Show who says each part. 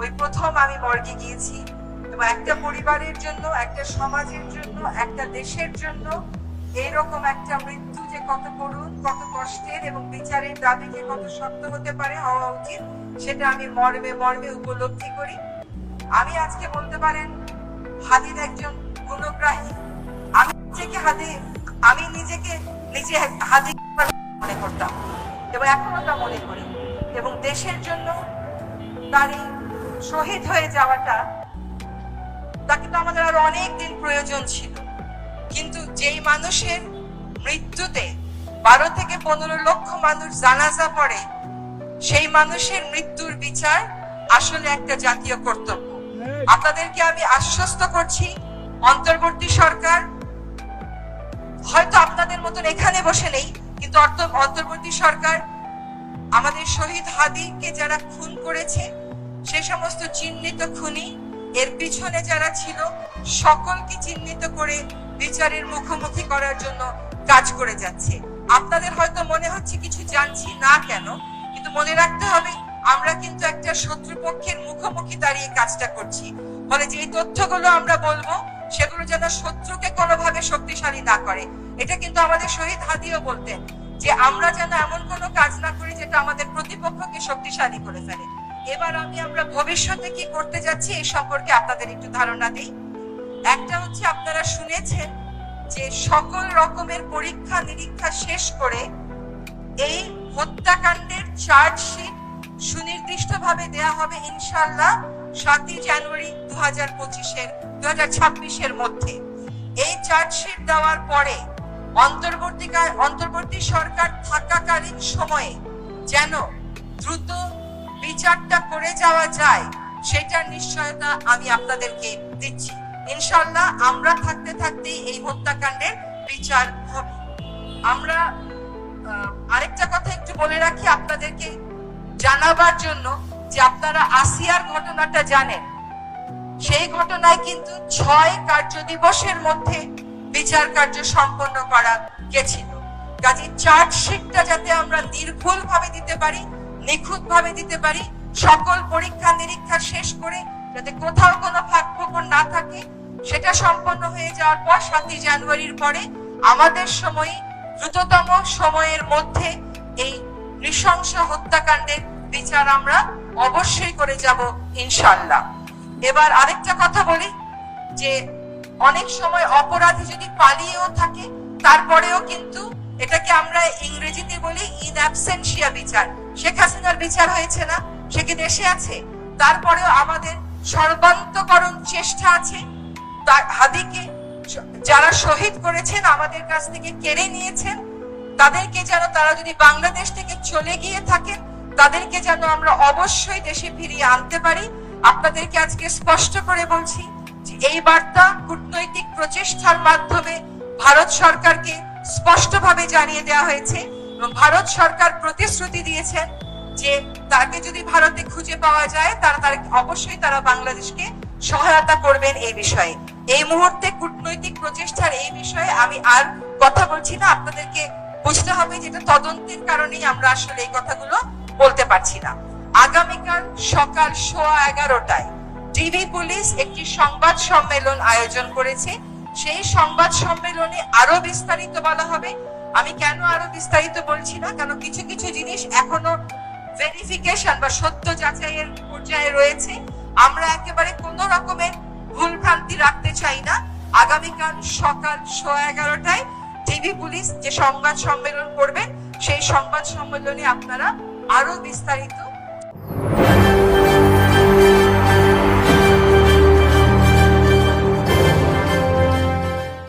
Speaker 1: ওই প্রথম আমি মর্গে গিয়েছি। এবং একটা পরিবারের জন্য, একটা সমাজের জন্য, একটা দেশের জন্য এইরকম একটা মৃত্যু যে কত করুণ, কত কষ্টের এবং বিচারের দাবি যে কত শক্ত হতে পারে, হওয়া উচিত, সেটা আমি মর্মে মর্মে উপলব্ধি করি। আমি আজকে বলতে পারেন হাদির একজন গুণগ্রাহী। আমি নিজেকে হাদি আমি নিজেকে নিজে হাদি মনে করতাম এবং এখনও তা মনে করি। এবং দেশের জন্য তার এই শহীদ হয়ে যাওয়াটা, তো আমাদের আরও অনেক দিন প্রয়োজন ছিল। কিন্তু যেই মানুষের মৃত্যুতে বারো থেকে পনেরো লক্ষ মানুষ জানাজা পড়ে, সেই মানুষের মৃত্যুর বিচার আসলে একটা জাতীয় কর্তব্য। আপনাদেরকে আমি আশ্বস্ত করছি, অন্তর্বর্তী সরকার হয়তো আপনাদের মতন এখানে বসে নেই, কিন্তু অন্তর্বর্তী সরকার আমাদের শহীদ হাদিকে যারা খুন করেছে সে সমস্ত চিহ্নিত খুনি, এর পিছনে যারা ছিল, সকলকে চিহ্নিত করে বিচারের মুখোমুখি করার জন্য কাজ করে যাচ্ছে। আপনাদের হয়তো মনে হচ্ছে কিছু জানছি না কেন, কিন্তু মনে রাখতে হবে, আমরা কিন্তু একটা শত্রুপক্ষের মুখোমুখি দাঁড়িয়ে কাজটা করছি। ফলে যে তথ্যগুলো আমরা বলব, সেগুলো যেন শত্রুকে কোনোভাবে শক্তিশালী না করে। এটা কিন্তু আমাদের শহীদ হাদিও বলতেন যে, আমরা যেন এমন কোনো কাজ না করি যেটা আমাদের প্রতিপক্ষকে শক্তিশালী করে ফেলে। এবার আমি আমরা ভবিষ্যতে কি করতে যাচ্ছি এই সম্পর্কে আপনাদের একটু ধারণা দিই। একটা হচ্ছে আপনারা শুনেছেন যে সকল রকমের পরীক্ষা নিরীক্ষা শেষ করে এই হত্যাকাণ্ডের চার্জশিট সুনির্দিষ্টভাবে দেয়া হবে ইনশাল্লাহ সাতই জানুয়ারি দু হাজার পঁচিশের দু হাজার ছাব্বিশের মধ্যে। এই চার্জশিট দেওয়ার পরে অন্তর্বর্তীকাল অন্তর্বর্তী সরকার থাকাকালীন সময়ে যেন দ্রুত বিচারটা করে যাওয়া যায়, সেটার নিশ্চয়তা আমি আপনাদেরকে দিচ্ছি। ইনশাল্লাহ আমরা থাকতে থাকতেই এই হত্যাকাণ্ডের বিচার হবে। আমরা আরেকটা কথা একটু বলে রাখি আপনাদেরকে জানাবার জন্য যে আপনারা আসিয়ার ঘটনাটা জানেন। সেই ঘটনায় কিন্তু ছয় কার্য দিবসের মধ্যে বিচার কার্য সম্পন্ন করা গেছিল। কাজে চার্জশিটটা যাতে আমরা নির্ভুল ভাবে দিতে পারি নিখুঁত ভাবে দিতে পারি। সকল পরীক্ষা নিরীক্ষা শেষ করে যাতে কোথাও কোনো ফাঁক ফোকর না থাকে, সেটা সম্পন্ন হয়ে যাওয়ার পর সাতই জানুয়ারির পরে আমাদের সময় দ্রুততম সময়ের মধ্যে এই নৃশংস হত্যাকাণ্ডের বিচার আমরা অবশ্যই করে যাব ইনশাল্লাহ এবার আরেকটা কথা বলি, যে অনেক সময় অপরাধী যদি পালিয়েও থাকে, তারপরেও কিন্তু এটাকে আমরা ইংরেজিতে বলি ইন অ্যাবসেন্সিয়া বিচার। শেখ হাসিনার বিচার হয়েছে না, সে কি দেশে আছে? তারপরেও আমাদের সর্বান্তকরণ চেষ্টা আছে। হাদিকে যারা শহীদ করেছেন, আমাদের কাছ থেকে কেড়ে নিয়েছেন, তাদেরকে যেন তারা যদি বাংলাদেশ থেকে চলে গিয়ে থাকেন, তাদেরকে যেন আমরা অবশ্যই দেশে ফিরিয়ে আনতে পারি। আপনাদেরকে আজকে স্পষ্ট করে বলছি যে এই বার্তা কূটনৈতিক প্রচেষ্টার মাধ্যমে ভারত সরকারকে স্পষ্টভাবে জানিয়ে দেওয়া হয়েছে। ভারত সরকার প্রতিশ্রুতি দিয়েছেন যে তাকে যদি ভারতে খুঁজে পাওয়া যায়, তারা তার অবশ্যই তারা বাংলাদেশকে সহায়তা করবেন এই বিষয়ে। এই মুহূর্তে কূটনৈতিক প্রচেষ্টার এই বিষয়ে আমি আর কথা বলছি না। আপনাদেরকে বুঝতে হবে যেটা তদন্তের কারণেই আমরা আসলে এই কথাগুলো বলতে পারছি না। আগামীকাল সকাল সোয়া এগারোটায় ডিবি পুলিশ একটি সংবাদ সম্মেলন আয়োজন করেছে। সেই সংবাদ সম্মেলনে আরও বিস্তারিত বলা হবে। আমি কেন আরও বিস্তারিত বলছি না? কারণ কিছু কিছু জিনিস এখনও ভেরিফিকেশন বা সত্য যাচাইয়ের পর্যায়ে রয়েছে। আমরা একেবারে কোনো রকমের ভুল ভ্রান্তি রাখতে চাই না। আগামীকাল সকাল সোয়া এগারোটায় টিভি পুলিশ যে সংবাদ সম্মেলন করবেন সেই সংবাদ সম্মেলনে আপনারা আরও বিস্তারিত